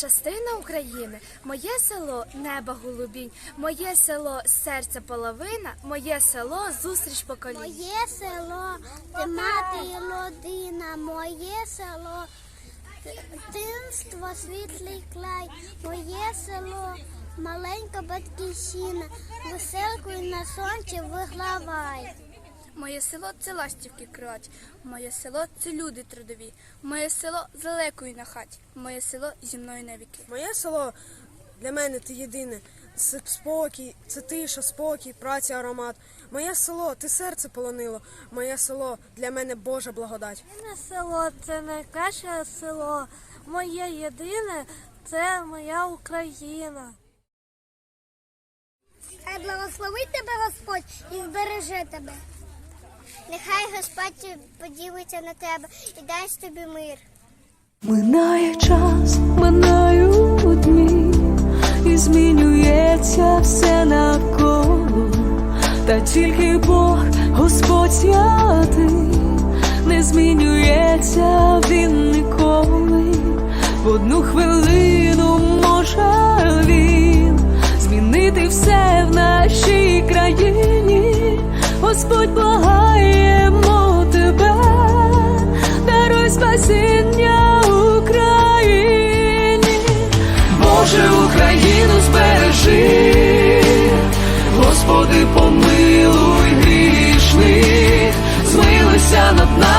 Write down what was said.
частина України, моє село небо голубінь, моє село серце половина, моє село зустріч поколінь. Моє село, ти мати і родина, моє село, дитинство, світлий край, моє село, маленька батьківщина, веселкою на сонці виглавай. Моє село це ластівки кривач, моє село це люди трудові, моє село з лелекою на хаті, моє село зі мною навіки. Моє село для мене ти єдине. Це спокій, це тиша, спокій, праця, аромат. Моє село, ти серце полонило. Моє село для мене Божа благодать. Моє село це найкраще село. Моє єдине це моя Україна. Хай благословить тебе Господь і збереже тебе. Нехай Господь поділиться на тебе і дасть тобі мир. Минає час, минають дні, і змінюється все навколо, та тільки Бог, Господь святий, не змінюється він ніколи. В одну хвилину може він змінити все в нашій країні. Господь благаємо Боже, Україну збережи, Господи, помилуй грішних, змилися над нами.